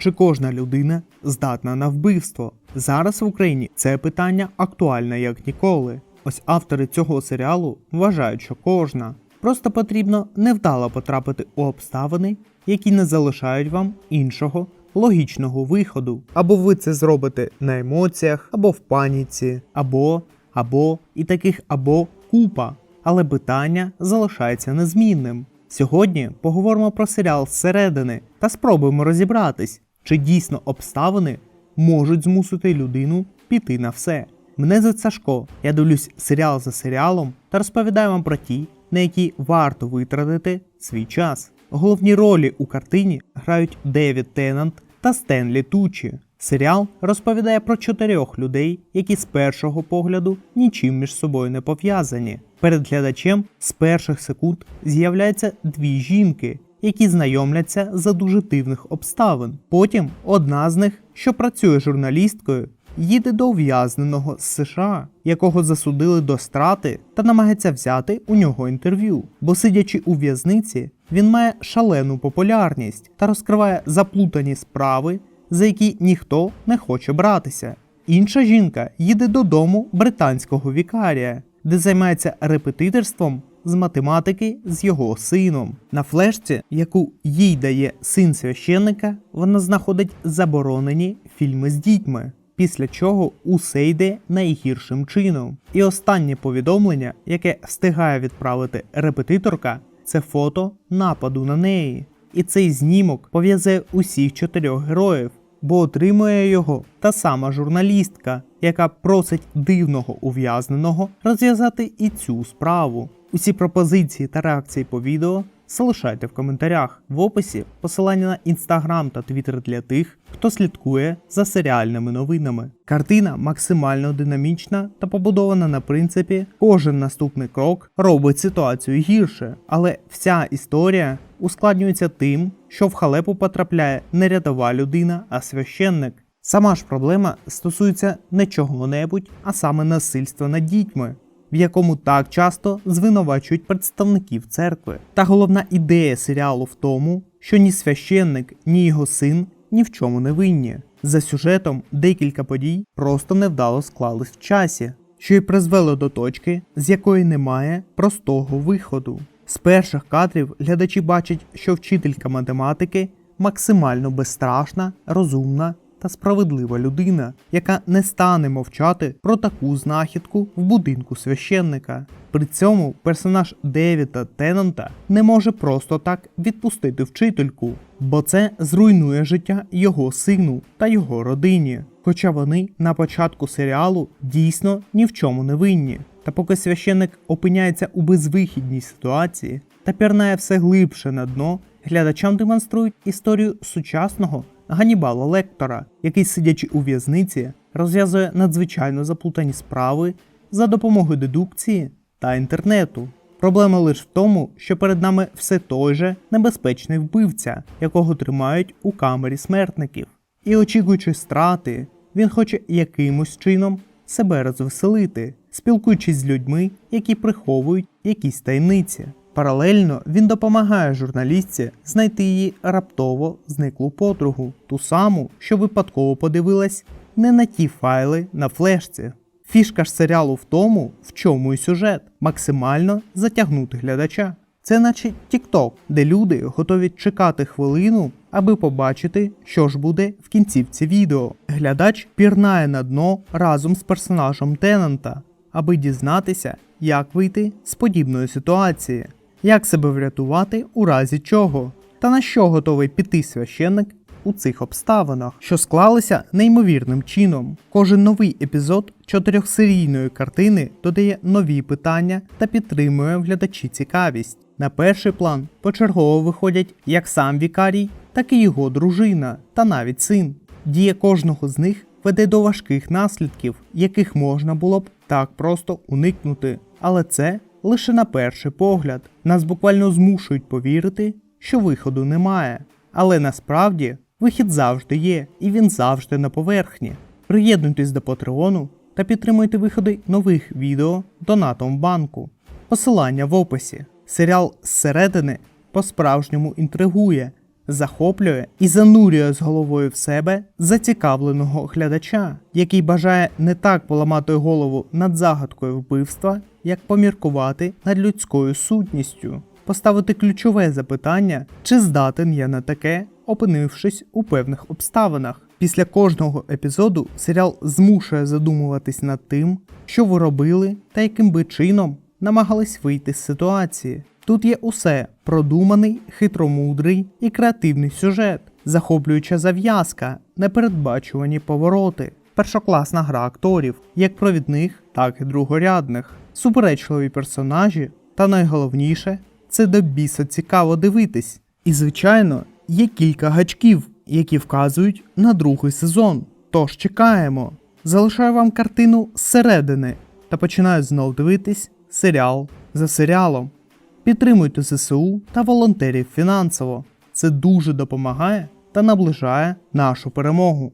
Чи кожна людина здатна на вбивство? Зараз в Україні це питання актуальне як ніколи. Ось автори цього серіалу вважають, що кожна. Просто потрібно невдало потрапити у обставини, які не залишають вам іншого логічного виходу. Або ви це зробите на емоціях, або в паніці, або, або і таких або купа. Але питання залишається незмінним. Сьогодні поговоримо про серіал зсередини та спробуємо розібратись, чи дійсно обставини можуть змусити людину піти на все. Мене звуть Сашко, я дивлюсь серіал за серіалом та розповідаю вам про ті, на які варто витратити свій час. Головні ролі у картині грають Девід Теннант та Стенлі Тучі. Серіал розповідає про чотирьох людей, які з першого погляду нічим між собою не пов'язані. Перед глядачем з перших секунд з'являються дві жінки, які знайомляться за дуже дивних обставин. Потім одна з них, що працює журналісткою, їде до ув'язненого з США, якого засудили до страти та намагається взяти у нього інтерв'ю. Бо сидячи у в'язниці, він має шалену популярність та розкриває заплутані справи, за які ніхто не хоче братися. Інша жінка їде додому британського вікарія, де займається репетиторством з математики з його сином. На флешці, яку їй дає син священника, вона знаходить заборонені фільми з дітьми. Після чого усе йде найгіршим чином. І останнє повідомлення, яке встигає відправити репетиторка, це фото нападу на неї. І цей знімок пов'язує усіх чотирьох героїв, бо отримує його та сама журналістка, яка просить дивного ув'язненого розв'язати і цю справу. Усі пропозиції та реакції по відео залишайте в коментарях. В описі посилання на інстаграм та твіттер для тих, хто слідкує за серіальними новинами. Картина максимально динамічна та побудована на принципі кожен наступний крок робить ситуацію гірше, але вся історія ускладнюється тим, що в халепу потрапляє не рядова людина, а священник. Сама ж проблема стосується не чого-небудь, а саме насильства над дітьми в якому так часто звинувачують представників церкви. Та головна ідея серіалу в тому, що ні священник, ні його син ні в чому не винні. За сюжетом декілька подій просто невдало склались в часі, що й призвело до точки, з якої немає простого виходу. З перших кадрів глядачі бачать, що вчителька математики максимально безстрашна, розумна та справедлива людина, яка не стане мовчати про таку знахідку в будинку священника. При цьому персонаж Девіда Теннанта не може просто так відпустити вчительку, бо це зруйнує життя його сину та його родині. Хоча вони на початку серіалу дійсно ні в чому не винні. Та поки священник опиняється у безвихідній ситуації та пірнає все глибше на дно, глядачам демонструють історію сучасного Ганібала Лектора, який, сидячи у в'язниці, розв'язує надзвичайно заплутані справи за допомогою дедукції та інтернету. Проблема лише в тому, що перед нами все той же небезпечний вбивця, якого тримають у камері смертників. І очікуючи страти, він хоче якимось чином себе розвеселити, спілкуючись з людьми, які приховують якісь таємниці. Паралельно він допомагає журналістці знайти її раптово зниклу подругу, ту саму, що випадково подивилась не на ті файли на флешці. Фішка ж серіалу в тому, в чому і сюжет, максимально затягнути глядача. Це наче TikTok, де люди готові чекати хвилину, аби побачити, що ж буде в кінцівці відео. Глядач пірнає на дно разом з персонажем Тенанта, аби дізнатися, як вийти з подібної ситуації як себе врятувати у разі чого, та на що готовий піти священник у цих обставинах, що склалися неймовірним чином. Кожен новий епізод чотирьохсерійної картини додає нові питання та підтримує глядачі цікавість. На перший план почергово виходять як сам вікарій, так і його дружина та навіть син. Дія кожного з них веде до важких наслідків, яких можна було б так просто уникнути. Але це лише на перший погляд. Нас буквально змушують повірити, що виходу немає. Але насправді вихід завжди є, і він завжди на поверхні. Приєднуйтесь до Патреону та підтримуйте виходи нових відео донатом банку. Посилання в описі. Серіал зсередини по-справжньому інтригує, захоплює і занурює з головою в себе зацікавленого глядача, який бажає не так поламати голову над загадкою вбивства, як поміркувати над людською сутністю, поставити ключове запитання, чи здатен я на таке, опинившись у певних обставинах. Після кожного епізоду серіал змушує задумуватись над тим, що ви робили та яким би чином намагались вийти з ситуації. Тут є усе продуманий, хитромудрий і креативний сюжет, захоплююча зав'язка, непередбачувані повороти, першокласна гра акторів, як провідних, так і другорядних, суперечливі персонажі, та найголовніше це до біса цікаво дивитись. І, звичайно, є кілька гачків, які вказують на другий сезон. Тож чекаємо. Залишаю вам картину зсередини та починаю знов дивитись серіал за серіалом. Підтримуйте ЗСУ та волонтерів фінансово. Це дуже допомагає та наближає нашу перемогу.